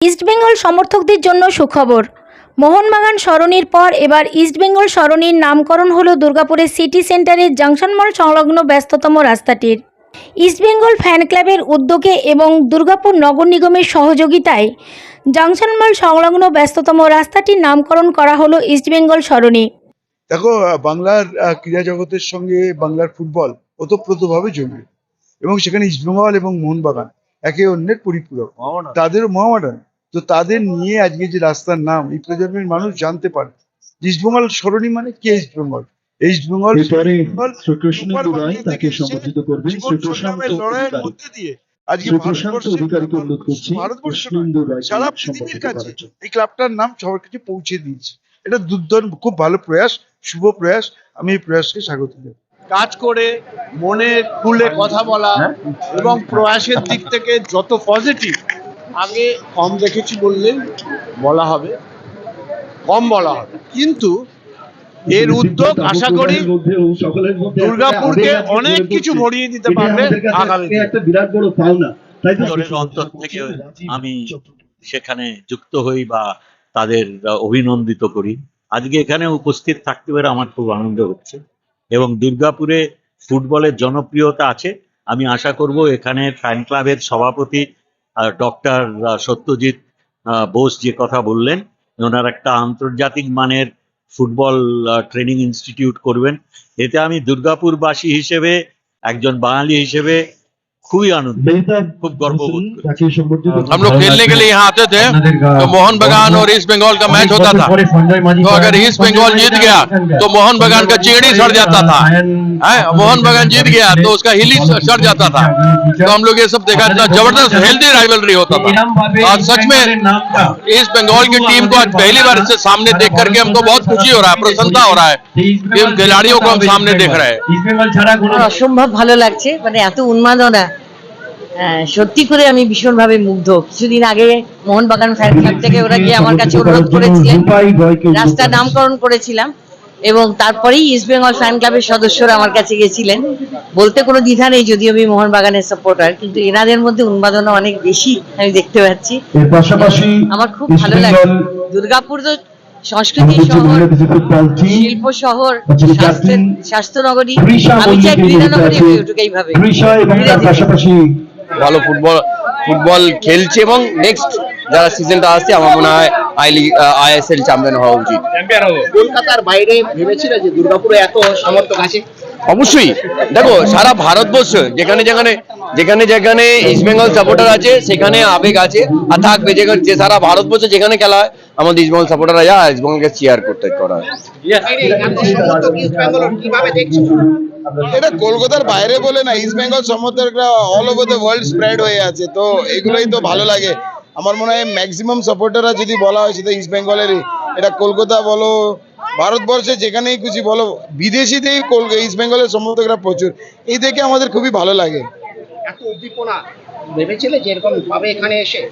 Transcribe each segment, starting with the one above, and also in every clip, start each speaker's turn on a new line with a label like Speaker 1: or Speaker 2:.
Speaker 1: ইস্টবেঙ্গল সমর্থকদের জন্য সুখবর। মোহনবাগান সরণির পর এবার ইস্টবেঙ্গল সরণির নামকরণ হলো দুর্গাপুরের সিটি সেন্টারের জাংশন মল সংলগ্ন ব্যস্ততম রাস্তাটির। ইস্টবেঙ্গল ফ্যান ক্লাবের উদ্যোগে এবং দুর্গাপুর নগর নিগমের সহযোগিতায় জাংশন মল সংলগ্ন ব্যস্ততম রাস্তাটির নামকরণ করা হলো ইস্টবেঙ্গল সরণি।
Speaker 2: দেখো বাংলার ক্রীড়া জগতের সঙ্গে বাংলার ফুটবল ওতপ্রোতভাবে জড়িত এবং সেখানে ইস্টবেঙ্গল এবং মোহনবাগান একে অন্যের পরিপূরক। তাদের মহামাডান তো তাদের নিয়ে আজকে যে রাস্তার নাম এই প্রজন্মের মানুষ জানতে পারে। ইস্টবেঙ্গল সরণি মানে কে ইস্টবেঙ্গল এই ইস্টবেঙ্গল
Speaker 3: এরপরে
Speaker 2: ইস্টবেঙ্গল
Speaker 3: শ্রীকৃষ্ণ তাকে সম্বোধিত করবেন
Speaker 2: লড়াইয়ের মধ্যে দিয়ে আজকে ভারতবর্ষে- সারা পৃথিবীর কাছে এই ক্লাবটার নাম সবার কাছে পৌঁছে দিয়েছে। এটা দুর্দান্ত খুব ভালো প্রয়াস শুভ প্রয়াস। আমি এই প্রয়াসকে স্বাগত জানাই।
Speaker 4: কাজ করে মনে খুলে কথা বলা এবং প্রয়াসের দিক থেকে যত পজিটিভ আগে কম দেখেছি বললেই বলা হবে কম বলা হবে। কিন্তু এর উদ্যোগ আশা করি দুর্গাপুরকে অনেক কিছু ভরিয়ে দিতে পারবে আগামী
Speaker 3: একটা বিরাট বড় পাওনা তাই তো
Speaker 5: অন্তরের অন্তর থেকে আমি সেখানে যুক্ত হই বা তাদের অভিনন্দিত করি। আজকে এখানে উপস্থিত থাকতে পেরে আমার খুব আনন্দ হচ্ছে এবং দুর্গাপুরে ফুটবলের জনপ্রিয়তা আছে। আমি আশা করব এখানে ফ্যান ক্লাবের সভাপতি ডক্টর সত্যজিৎ বোস যে কথা বললেন, ওনার একটা আন্তর্জাতিক মানের ফুটবল ট্রেনিং ইনস্টিটিউট করবেন। এতে আমি দুর্গাপুরবাসী হিসেবে, একজন বাঙালি হিসেবে খুবই আনন্দ
Speaker 3: মেহতাব
Speaker 5: খুব গর্ববোধ
Speaker 3: হোসেন
Speaker 5: করি।
Speaker 3: তাকে সম্বোধিত
Speaker 6: हम लोग खेलने के लिए यहाँ आते थे तो मोहन बगान और ईस्ट बंगाल का मैच होता था तो अगर ईस्ट बंगाल जीत गया तो मोहन बगान का चिंगड़ी सड़ जाता था है मोहन बगान जीत गया तो उसका हिली सड़ जाता था तो हम लोग ये सब देखा इतना जबरदस्त हेल्दी राइवलरी होता था और सच में ईस्ट बंगाल की टीम को आज पहली बार इससे सामने देख करके हमको बहुत खुशी हो रहा है प्रसन्नता हो रहा है कि उन खिलाड़ियों को हम सामने देख रहे हैं
Speaker 7: আমার অসম্ভব ভালো লাগছে মানে এত উন্মাদনা আহ, সত্যি করে আমি ভীষণভাবে মুগ্ধ। কিছুদিন আগে মোহনবাগান ফ্যান ক্লাব থেকে ওরা গিয়ে আমার কাছে অনুরোধ করেছিলেন। রাস্তার নামকরণ করেছিলাম এবং তারপরেই ইস্ট বেঙ্গল ফ্যান ক্লাবের সদস্যরা আমার কাছে গেছিলেন। বলতে কোনো দ্বিধা নেই যদিও আমি মোহনবাগানের সাপোর্টার কিন্তু এনাদের মধ্যে উন্মাদনা অনেক বেশি আমি দেখতে পাচ্ছি। আমার খুব ভালো লাগে। দুর্গাপুর তো
Speaker 3: সংস্কৃতি
Speaker 7: শহর শিল্প শহর স্বাস্থ্য নগরী আমি চাই ক্রীড়া নগরী হয়ে উঠুক এইভাবে।
Speaker 3: এবং তার পাশাপাশি
Speaker 6: ভালো ফুটবল ফুটবল খেলছে এবং নেক্সট যারা সিজনটা আসছে, আমার মনে হয় আই লিগ আইএসএল চ্যাম্পিয়ন হওয়া উচিত।
Speaker 4: কলকাতার বাইরে ভেবেছিল যে দুর্গাপুরে এত সামর্থ্য আছে?
Speaker 6: অবশ্যই। দেখো সারা ভারতবর্ষ যেখানে যেখানে যেখানে যেখানে ইস্ট বেঙ্গল সাপোর্টার আছে সেখানে আবেগ আছে আর থাকবে যেখানে যে সারা ভারতবর্ষ যেখানে খেলা হয় আমাদের ইস্ট বেঙ্গল সাপোর্টাররা যায় ইস্ট বেঙ্গলকে চেয়ার করতে করা হয়।
Speaker 8: এটা কলকাতার বাইরে বলে না ইস্ট বেঙ্গল সমর্থকরা all over the world spread হয়ে আছে তো এগুলোই তো ভালো লাগে। আমার মনে হয় ম্যাক্সিমাম সাপোর্টাররা যদি বলা হয় সেটা ইস্ট বেঙ্গলেরই এটা কলকাতা বলো ভারতবর্ষে যেখানেই খুশি বলো বিদেশিতেই ইস্ট বেঙ্গলের সমর্থকরা প্রচুর। এই দেখে আমাদের খুবই ভালো লাগে।
Speaker 4: এত উদ্দীপনা। ভেবেছিলে যে এরকম ভাবে এখানে এসে?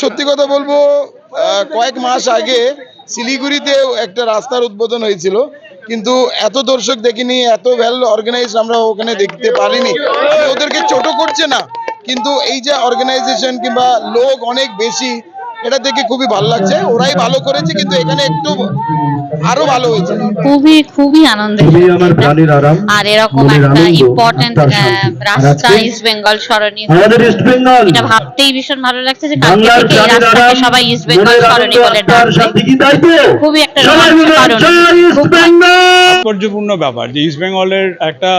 Speaker 8: সত্যি কথা বলব কয়েক মাস আগে শিলিগুড়িতে একটা রাস্তার উদ্বোধন হয়েছিল কিন্তু এত দর্শক দেখিনি এত ভ্যাল অর্গানাইজ আমরা ওখানে দেখতে পারিনি। ওদেরকে ছোট করছে না কিন্তু এই যে অর্গানাইজেশন কিংবা লোক অনেক বেশি এটা দেখে খুবই ভালো লাগছে। ওরাই ভালো করেছে কিন্তু এখানে একটু আরও ভালো হয়েছে।
Speaker 9: খুবই খুবই
Speaker 3: আরাম
Speaker 9: আর এরকম একটা ইম্পর্টেন্ট রাস্তা ইস্ট বেঙ্গল
Speaker 3: বেঙ্গল
Speaker 9: এটা ভাবতেই ভীষণ ভালো লাগছে যে কালকে থেকে এই রাস্তাকে সবাই ইস্ট বেঙ্গল সরণি বলে ডাকবে। খুবই একটা রোমাঞ্চকর
Speaker 3: ইস্ট বেঙ্গল
Speaker 10: তাৎপর্যপূর্ণ ব্যাপার যে ইস্ট বেঙ্গলের একটা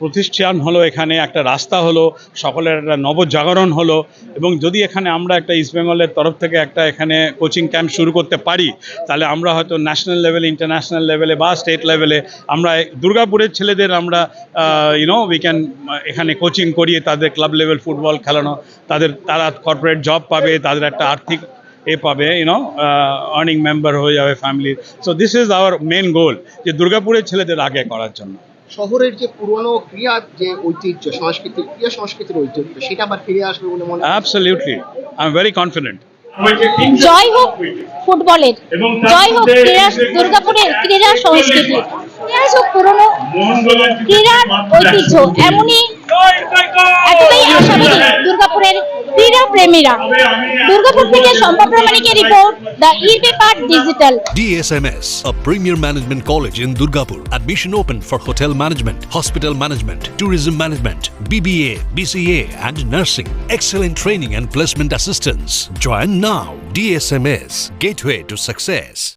Speaker 10: প্রতিষ্ঠান হলো এখানে, একটা রাস্তা হলো, সকলের একটা নবজাগরণ হলো এবং যদি এখানে আমরা একটা ইস্ট বেঙ্গলের তরফ থেকে একটা এখানে কোচিং ক্যাম্প শুরু করতে পারি, তাহলে আমরা হয়তো ন্যাশনাল লেভেলে ইন্টারন্যাশনাল লেভেলে বা স্টেট লেভেলে আমরা দুর্গাপুরের ছেলেদের আমরা ইউনো উই ক্যান এখানে কোচিং করিয়ে তাদের ক্লাব লেভেল ফুটবল খেলানো, তাদের, তারা কর্পোরেট জব পাবে, তাদের একটা আর্থিক এ পাবে ইউনো আর্নিং মেম্বার হয়ে যাবে ফ্যামিলির so this is our main goal যে দুর্গাপুরের ছেলেদের আগে করার জন্য।
Speaker 4: শহরের যে পুরনো ক্রিয়ার যে ঐতিহ্য সংস্কৃতি ক্রিয়া সংস্কৃতির ঐতিহ্য সেটা আবার ফিরে আসবে বলে মনে
Speaker 10: absolutely I am very confident
Speaker 1: জয় হোক ফুটবলের জয় হোক ক্রীড়া দুর্গাপুরের ক্রীড়া সংস্কৃতি। ইতিহাস হোক পুরনো ক্রীড়ার ঐতিহ্য এমনই এতটাই আশাবাদী। দুর্গাপুরের
Speaker 11: ক্রীড়া প্রেমীরা দুর্গাপুর থেকে সম্ভব প্রামাণিকের report the e paper digital
Speaker 12: DSMS, a premier management college in Durgapur. Admission open for hotel management, hospital management, tourism management, BBA, BCA, and nursing. Excellent training and placement assistance. Join now. DSMS, gateway to success.